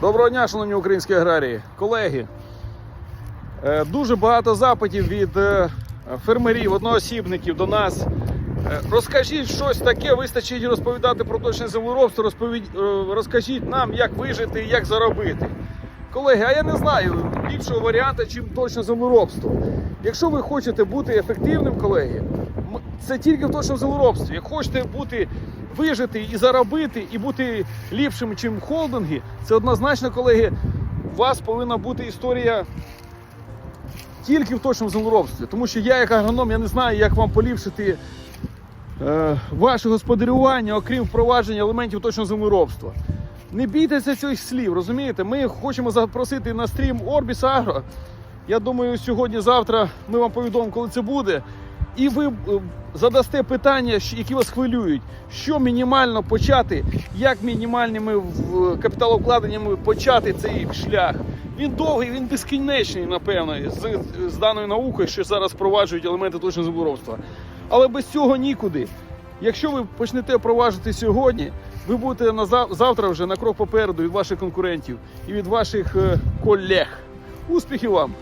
Доброго дня, шановні українські аграрії, колеги. е, Дуже багато запитів від е, фермерів, одноосібників до нас. Е, Розкажіть щось таке, вистачить розповідати про точне землеробство, розкажіть нам, як вижити і як заробити. Колеги, а я не знаю ліпшого варіанту, чим точне землеробство. Якщо ви хочете бути ефективним, колеги, це тільки в точному землеробстві. Як хочете бути вижити і заробити, і бути ліпшим, чим холдинги, це однозначно, колеги, у вас повинна бути історія тільки в точному землеробстві. Тому що я, як агроном, я не знаю, як вам поліпшити е, ваше господарювання, окрім впровадження елементів точного землеробства. Не бійтеся цих слів, розумієте? Ми хочемо запросити на стрім Orbis Agro. Я думаю, сьогодні-завтра ми вам повідомимо, коли це буде. І ви е, задасте питання, які вас хвилюють, що мінімально почати, як мінімальними капіталовкладеннями почати цей шлях. Він довгий, він безкінечний, напевно, з, з даною наукою, що зараз впроваджують елементи точного землеробства. Але без цього нікуди. Якщо ви почнете впроваджувати сьогодні, ви будете на зав- завтра вже на крок попереду від ваших конкурентів і від ваших е, колег. Успіхів вам!